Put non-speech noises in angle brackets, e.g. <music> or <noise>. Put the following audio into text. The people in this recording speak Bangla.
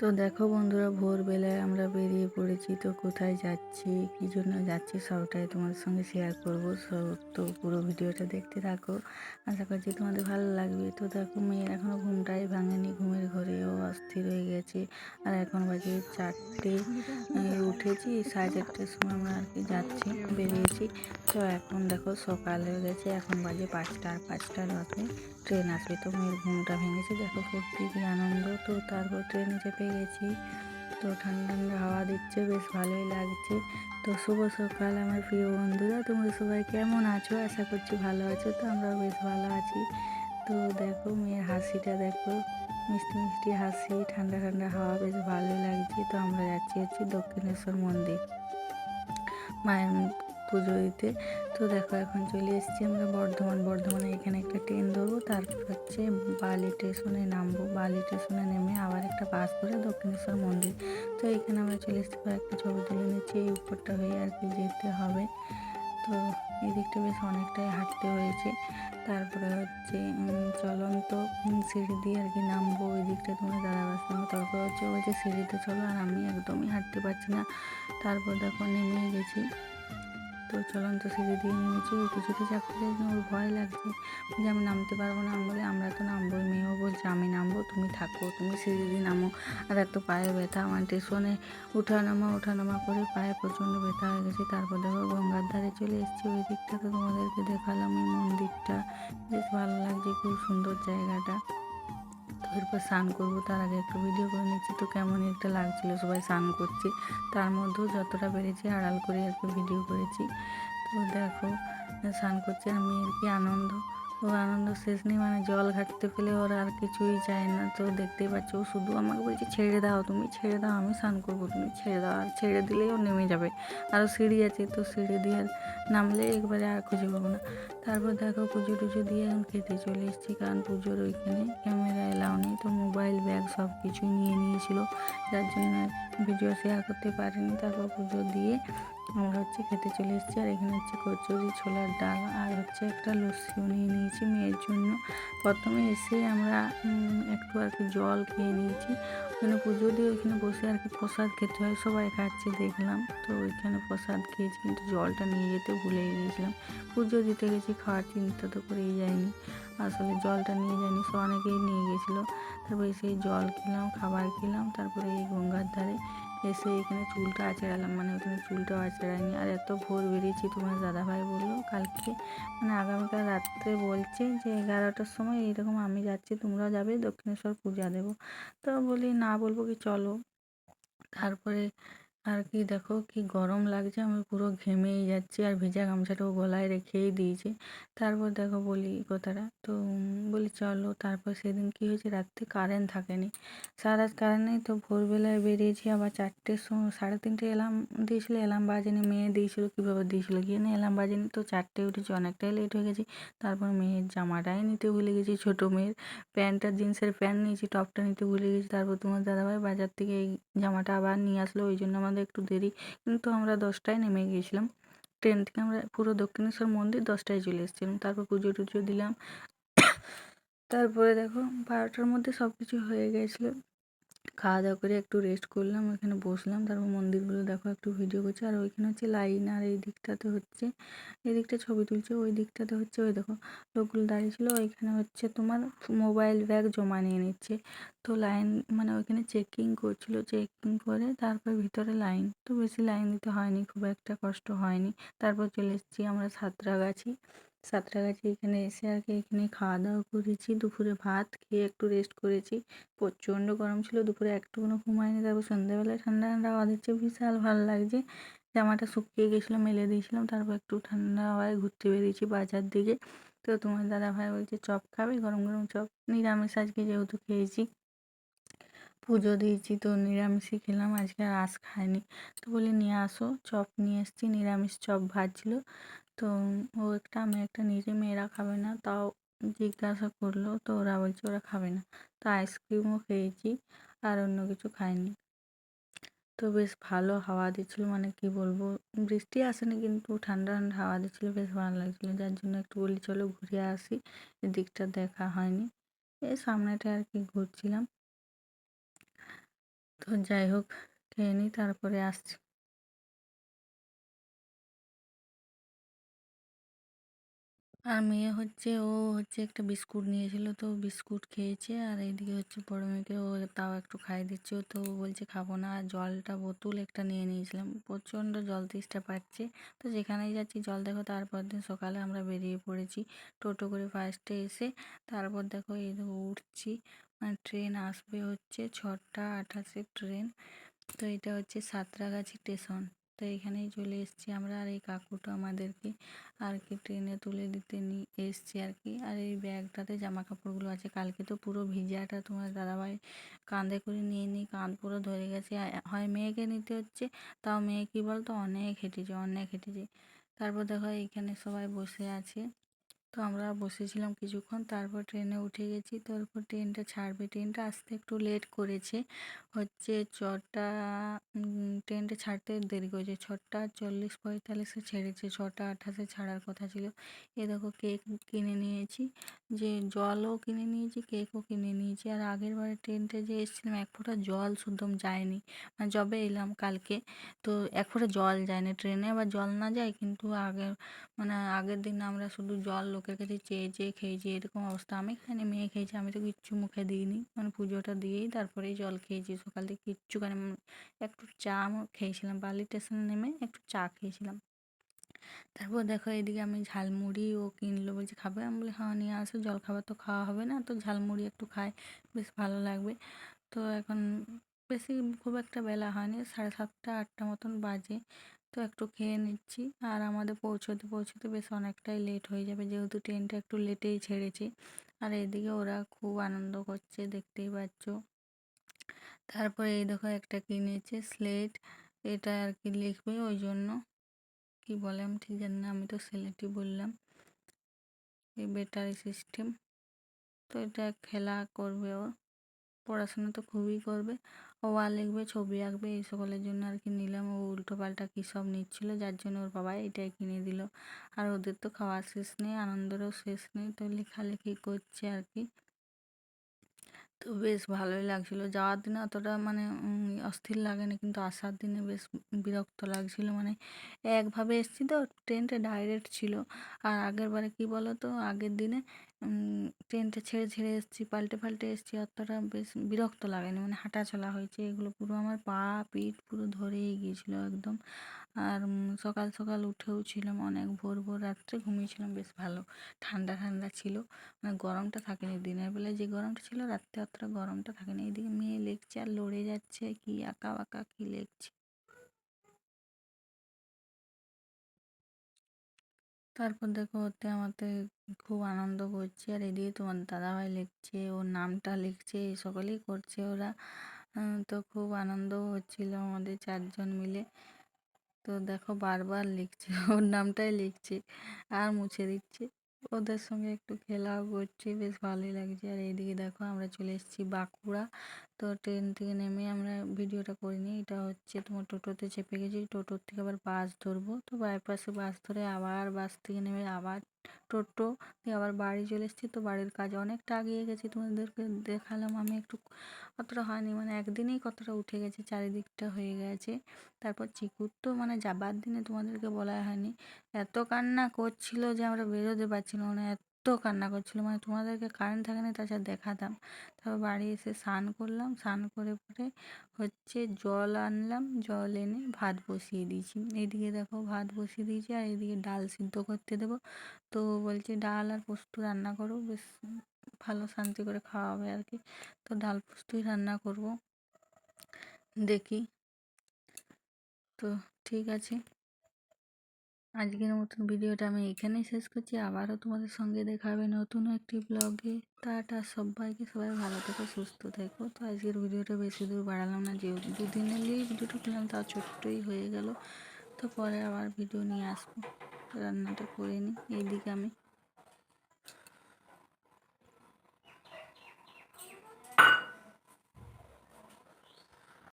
তো দেখো বন্ধুরা, ভোরবেলায় আমরা বেরিয়ে পড়েছি। তো কোথায় যাচ্ছি, কী জন্য যাচ্ছি সবটাই তোমাদের সঙ্গে শেয়ার করব। সব তো পুরো ভিডিওটা দেখতে থাকো। আশা করছি তোমাদের ভালো লাগবে। তো দেখো, মেয়ের এখনও ঘুমটাই ভাঙেনি। ঘুমের ঘরেও অস্থির হয়ে গেছে। আর এখন বাজে চারটে উঠেছি। সাড়ে চারটের সময় আমরা আর কি যাচ্ছি, বেরিয়েছি। তো এখন দেখো, সকাল হয়ে গেছে। এখন বাজে পাঁচটা আর পাঁচটার রাতে ট্রেন আসবে। তো মেয়ের ঘুমটা ভেঙেছে। দেখো ফুর্তি আনন্দ। তো তারপর ট্রেনে চেপে গেছি। তো ঠান্ডা ঠান্ডা হাওয়া দিচ্ছে, বেশ ভালোই লাগছে। তো শুভ সকাল আমার প্রিয় বন্ধুরা, তোমরা সবাই কেমন আছো? আশা করছি ভালো আছো, তো আমরা বেশ ভালো আছি। তো দেখো, মেয়ের হাসিটা দেখো। মিষ্টি মিষ্টি হাসি, ঠান্ডা ঠান্ডা হাওয়া, বেশ ভালোই লাগছে। তো আমরা যাচ্ছি হচ্ছে দক্ষিণেশ্বর মন্দির। মায়ের পুজো দিতে। তো দেখো, এখন চলে এসেছি আমরা বর্ধমান। বর্ধমানে এখানে একটা ট্রেন ধরবো, তারপর হচ্ছে বালি স্টেশনে নামবো। বালি স্টেশনে নেমে আবার একটা বাস ধরে দক্ষিণেশ্বর মন্দির। তো এখানে আমরা চলে এসেছি একটা ছবি তুলে নিচ্ছি। এই উপরটা হয়ে আর কি যেতে হবে। তো এই দিকটা বেশ অনেকটাই হাঁটতে হয়েছে। তারপরে হচ্ছে চলন্ত সিঁড়ি দিয়ে আর কি নামবো। ওই দিকটা তোমার দাদা বাসলাম তারপর হচ্ছে বলছে, সিঁড়িতে চলো আর আমি একদমই হাঁটতে পারছি না। তারপর দেখো, নেমে গেছি। তো চলন্ত সিঁড়ি দিয়ে নেমেছি ও কিছুতে চাপতে চাইছে ওর ভয় লাগছে। যে আমি নামতে পারব না বলি, আমরা তো নামবোই, মেয়েও বলছে, আমি নামবো, তুমি থাকো, তুমি সিঁড়ি দিয়ে নামো। আর এত পায়ে ব্যথা, আমার স্টেশনে উঠা নামা ওঠা নামা করে পায়ে প্রচণ্ড ব্যথা হয়ে গেছে। তারপর দেখো গঙ্গার ধারে চলে এসেছি, ওই দিকটাতে তোমাদেরকে দেখালাম ওই মন্দিরটা। বেশ ভালো লাগছে, খুব সুন্দর জায়গাটা। তো এরপর স্নান করব, তার আগে একটু ভিডিও করে নিচ্ছি। তো কেমন একটা লাগছিল, সবাই স্নান করছে। তার মধ্যেও যতটা পেরেছি আড়াল করে আর ভিডিও করেছি। তো দেখো, স্নান করছে আর মেয়ের কি আনন্দ। ও আনন্দ শেষ নেই মানে জল ঘাটতে পেলে ওরা আর কিছুই চায় না। তো দেখতেই পাচ্ছ, ও শুধু আমাকে বলছে, ছেড়ে দাও, তুমি ছেড়ে দাও, আমি স্নান করব, তুমি ছেড়ে দাও। আর ছেড়ে দিলেই ও নেমে যাবে। আরও সিঁড়ি আছে, তো সিঁড়ি দিয়ে আর নামলে একবারে আর খুঁজে পাবো না। তারপর দেখো, পুজো টুজো দিয়ে এখন খেতে চলে এসেছি, কারণ পুজোর ওইখানে ক্যামেরা এলাও নেই। তো মোবাইল, ব্যাগ সব কিছু নিয়ে নিয়েছিল, যার জন্য ভিডিও শেয়ার করতে পারিনি। তারপর পুজো দিয়ে আমরা হচ্ছে খেতে চলে এসেছি। আর এখানে হচ্ছে কচুরি, ছোলার ডাল আর হচ্ছে একটা লস্যিও নিয়ে নিয়েছি মেয়ের জন্য। প্রথমে এসে আমরা একটু আর কি জল খেয়ে নিয়েছি। ওখানে পুজো দিয়ে ওইখানে বসে আর কি প্রসাদ খেতে হয়, সবাই খাচ্ছে দেখলাম। তো ওইখানে প্রসাদ খেয়েছি, কিন্তু জলটা নিয়ে যেতে ভুলে গিয়েছিলাম। পুজো দিতে গেছি, খাওয়ার চিন্তা তো করেই যায়নি আসলে জলটা নিয়ে যায়নি সো অনেকেই নিয়ে গেছিল। তারপরে সেই জল খেলাম, খাবার খেলাম, তারপরে এই গঙ্গার ধারে এসে এখানে চুলটা আঁচড়ালাম মানে ওখানে চুলটাও আচড়ায়নি। আর এত ভোর বেরিয়েছি, তোমার দাদাভাই বলল কালকে মানে আগামীকাল রাত্রে বলছে যে এগারোটার সময় এইরকম আমি যাচ্ছি, তোমরাও যাবে, দক্ষিণেশ্বর পূজা দেবো। তো বলি, না বলব কি, চলো। তারপরে আর কি দেখো কি গরম লাগছে, আমি পুরো ঘেমেই যাচ্ছি আর ভেজা গামছাটাও গলায় রেখেই দিয়েছি। তারপর দেখো বলি কথাটা, তো বলি চলো তারপর সেদিন কী হয়েছে, রাত্রে কারেন্ট থাকেনি। সারা কারেন্ট নেই তো ভোরবেলায় বেরিয়েছি, আবার চারটের সময়, সাড়ে তিনটে এলাম দিয়েছিল, এলাম বাজেনি, মেয়ে দিয়েছিল, কীভাবে দিয়েছিল গিয়ে না এলাম বাজেনি, তো চারটে উঠেছি, অনেকটাই লেট হয়ে গেছি। তারপর মেয়ের জামাটাই নিতে ভুলে গেছি, ছোটো মেয়ের প্যান্টটা জিন্সের প্যান্ট নিয়েছি, টপটা নিতে ভুলে গেছি, তারপর তোমার দাদাভাই বাজার থেকে এই জামাটা আবার নিয়ে আসলো, ওই জন্য আমাদের একটু দেরি। কিন্তু আমরা দশটায় নেমে গিয়েছিলাম। ট্রেন থেকে আমরা পুরো দক্ষিণেশ্বর মন্দির দশটায় চলে এসেছিলাম। তারপর পুজো টুজো দিলাম। তারপরে দেখো বারোটার মধ্যে সব কিছু হয়ে গেছিল খাওয়া দাওয়া করে একটু রেস্ট করলাম ওইখানে বসলাম, তারপর মন্দিরগুলো দেখো, একটু ভিডিও করছে, আর ওইখানে হচ্ছে লাইন, আর এই দিকটাতে হচ্ছে, এই দিকটা ছবি তুলছে, ওই দিকটাতে হচ্ছে, ওই দেখো, লোকগুলো দাঁড়িয়ে ছিল, ওইখানে হচ্ছে তোমার মোবাইল ব্যাগ জমা নিয়ে নিচ্ছে, তো লাইন মানে ওইখানে চেকিং করছিল চেকিং করে তারপর ভিতরে লাইন, তো বেশি লাইন দিতে হয়নি, খুব একটা কষ্ট হয়নি, তারপর চলে এসেছি আমরা সাঁতরাগাছি সাঁতরাগাছি এখানে এসে আর কি এখানে খাওয়া দাওয়া করেছি, দুপুরে ভাত খেয়ে একটু রেস্ট করেছি। প্রচণ্ড গরম ছিল, দুপুরে একটুকুনো ঘুমায়নি তারপর সন্ধ্যাবেলায় ঠান্ডা ঠান্ডা হাওয়া দিচ্ছে বিশাল ভালো লাগছে। জামাটা শুকিয়ে গেছিল, মেলে দিয়েছিলাম, তারপর একটু ঠান্ডা হাওয়ায় ঘুরতে বেরিয়েছি বাজার দিকে। তো তোমার দাদা ভাই বলছে, চপ খাবে? গরম গরম চপ, নিরামিষ আজকে যেহেতু খেয়েছি। পুজো দিয়েছি তো নিরামিষই খেলাম, আজকে আর আঁশ খাইনি। তো বলি নিয়ে আসো, চপ নিয়ে এসেছি, নিরামিষ চপ ভাজছিল। তো ও একটা, আমি একটা নিজে মেয়েরা খাবে না, তাও জিজ্ঞাসা করল, তো ওরা বলছে ওরা খাবে না। তো আইসক্রিমও খেয়েছি আর অন্য কিছু খাইনি। তো বেশ ভালো হাওয়া দিচ্ছিল মানে কি বলব, বৃষ্টি আসেনি কিন্তু ঠান্ডা ঠান্ডা হাওয়া দিচ্ছিল, বেশ ভালো লাগছিল। যার জন্য একটু বলি চলো ঘুরে আসি, এদিকটা দেখা হয়নি। এই সামনেটা আর কি ঘুরছিলাম। তো যাই হোক, খেয়ে নিই তারপরে আসছি। আর মেয়ে হচ্ছে, ও হচ্ছে একটা বিস্কুট নিয়েছিল, তো বিস্কুট খেয়েছে। আর এইদিকে হচ্ছে বড় মেয়েকে, ও তাও একটু খাই দিচ্ছে। ও তো ও বলছে, খাব না। আর জলটা বোতল একটা নিয়ে নিয়েছিলাম। প্রচণ্ড জল তেষ্টা পাচ্ছে। তো যেখানেই যাচ্ছি, জল দেখো তারপর দিন সকালে আমরা বেরিয়ে পড়েছি টোটো করে ফার্স্টে এসে। তারপর দেখো, এই উঠছি। ট্রেন আসবে হচ্ছে ছটা আঠাশে ট্রেন তো এটা হচ্ছে সাঁতরাগাছি স্টেশন তো এখানেই চলে এসেছি আমরা আর এই কাকুটা আমাদেরকে আর কি ট্রেনে তুলে দিতে নিয়ে এসছি আর কি আর এই ব্যাগটাতে জামা কাপড়গুলো আছে, কালকে তো পুরো ভিজাটা তোমার দাদাভাই কাঁধে করে নিয়ে নিই কাঁধ পুরো ধরে গেছে। হয় মেয়েকে নিতে হচ্ছে, তাও মেয়ে কী বলতো, অনেক হেঁটেছে অনেক হেঁটেছে। তারপর দেখো এইখানে সবাই বসে আছে। তো আমরা বসেছিলাম কিছুক্ষণ, তারপর ট্রেনে উঠে গেছি। তারপর ট্রেনটা ছাড়বে। ট্রেনটা আসতে একটু লেট করেছে। হচ্ছে ছটা ট্রেনটা ছাড়তে দেরি করেছে। ছটা চল্লিশ পঁয়তাল্লিশে ছেড়েছে। ছটা আঠাশে ছাড়ার কথা ছিল। এ দেখো কেক কিনে নিয়েছি। যে জলও কিনে নিয়েছি, কেকও কিনে নিয়েছি। আর আগের বারে ট্রেনটা যে এসেছিলাম, এক ফোঁটা জল শুদ্ধ যায়নি। মানে যবে এলাম কালকে, তো এক ফোঁটা জল যায়নি। ট্রেনে আবার জল না যায়, কিন্তু আগের মানে আগের দিন আমরা শুধু জল লোকের কাছে চেয়ে চেয়ে খেয়েছি এরকম অবস্থা, আমি খাইনি মেয়ে খেয়েছি, আমি তো কিচ্ছু মুখে দিইনি। মানে পুজোটা দিয়েই তারপরেই জল খেয়েছি, সকাল থেকে কিচ্ছু খানি একটু চা খেয়েছিলাম, বালি স্টেশনে নেমে একটু চা খেয়েছিলাম। তারপর দেখো এদিকে আমি ঝালমুড়ি ও কিনলো, বলছে খাবে? আমি বলি হ্যাঁ নিয়ে আসো জল খাবার তো খাওয়া হবে না, তো ঝালমুড়ি একটু খাই, বেশ ভালো লাগবে। তো এখন বেশি খুব একটা বেলা হয়নি, সাড়ে সাতটা, আটটা মতন বাজে। তো একটু খেয়ে নিচ্ছি। আর আমাদের পৌঁছতে পৌঁছতে বেশ অনেকটাই লেট হয়ে যাবে। যেহেতু ট্রেনটা একটু লেটেই ছেড়েছে। আর এদিকে ওরা খুব আনন্দ করছে, দেখতেই পাচ্ছ। তারপরে এই দেখো একটা কিনেছে স্লেট এটা আর কি লিখবে ওই জন্য। কি বলে আমি ঠিক জানি না, আমি তো স্লেটই বললাম। এই ব্যাটারি সিস্টেম তো এটা খেলা করবে ও পড়াশোনা তো খুবই করবে। ওয়াল লিখবে ছবি আঁকবে, এই সকলের জন্য আর কি নিলাম। ও উল্টো পাল্টা কী সব নিচ্ছিলো, যার জন্য ওর বাবা এটাই কিনে দিল। আর ওদের তো খাওয়ার শেষ নেই, আনন্দেরও শেষ নেই, তো লেখালেখি করছে আর কি। তো বেশ ভালোই লাগছিল। যাওয়ার দিনে অতটা মানে অস্থির লাগেনি কিন্তু আসার দিনে বেশ বিরক্ত লাগছিল। মানে একভাবে এসছি তো, ট্রেনটা ডাইরেক্ট ছিল। আর আগের বারে কী বলো তো আগের দিনে ট্রেনটা ছেড়ে ছেড়ে এসছি, পাল্টে পাল্টে এসছি, অতটা বেশ বিরক্ত লাগেনি। মানে হাঁটা চলা হয়েছে, এগুলো পুরো আমার পা, পিঠ পুরো ধরেই গিয়েছিল একদম। আর সকাল সকাল উঠেও ছিলাম অনেক ভোর ভোর, রাত্রে ঘুমিয়েছিলাম, বেশ ভালো। ঠান্ডা ঠান্ডা ছিল মানে গরমটা থাকেনি। দিনের বেলায় যে গরমটা ছিল, রাত্রে অতটা গরমটা থাকেনি। এদিকে মেয়ে লেখছে আর লড়ে যাচ্ছে, কি আঁকা বাঁকা, কি লেখছে তারপর দেখো ওতে আমাতে খুব আনন্দ করছে, আর এদিকে তোমার দাদাভাই লিখছে ওর নামটা লিখছে এই সকলেই করছে ওরা। তো খুব আনন্দ হচ্ছিল আমাদের চারজন মিলে। তো দেখো বারবার লিখছে, <laughs> ওর নামটাই লিখছে, আর মুছে দিচ্ছে। ওদের সঙ্গে একটু খেলাও করছি, বেশ ভালোই লাগছে। আর এইদিকে দেখো আমরা চলে এসেছি বাঁকুড়া। তো ট্রেন থেকে নেমে আমরা ভিডিওটা করিনি এটা হচ্ছে তোমার টোটোতে চেপে গেছি। টোটোর থেকে আবার বাস ধরবো। তো বাইপাসে বাস ধরে আবার বাস থেকে নেমে আবার টোটো দিয়ে আবার বাড়ি চলে এসেছি। তো বাড়ির কাজ অনেকটা আগিয়ে গেছে তোমাদেরকে দেখালাম। আমি একটু অতটা হয়নি মানে একদিনেই কতটা উঠে গেছে, চারিদিকটা হয়ে গেছে। তারপর চিকুর তো মানে যাবার দিনে তোমাদেরকে বলা হয়নি। এত কান্না করছিল যে আমরা বেরোতে পারছিলাম না। এত কান্না করছিল। মানে তোমাদেরকে কারেন্ট থাকে না, তাছাড়া দেখাতাম। তারপর বাড়ি এসে স্নান করলাম। স্নান করে পরে হচ্ছে জল আনলাম। জল এনে ভাত বসিয়ে দিয়েছি। এইদিকে দেখো ভাত বসিয়ে দিয়েছি আর এইদিকে ডাল সিদ্ধ করতে দেবো। তো বলছে ডাল আর পোস্ত রান্না করো। বেশ ভালো শান্তি করে খাওয়া হবে আর কি। তো ডাল পোস্তই রান্না করব। দেখি। তো ঠিক আছে। আজকের মতন ভিডিওটা আমি এখানেই শেষ করছি। আবারও তোমাদের সঙ্গে দেখা হবে নতুন একটি ব্লগে টাটা সবাইকে, সবাই ভালো থেকো, সুস্থ থেকো। তো আজকের ভিডিওটা বেশি দূর বাড়ালাম না যে দুদিন নিয়েই ভিডিওটা করলাম, তাও ছোট্টই হয়ে গেল। তো পরে আবার ভিডিও নিয়ে আসব। রান্নাটা করে নিই, এইদিকে আমি।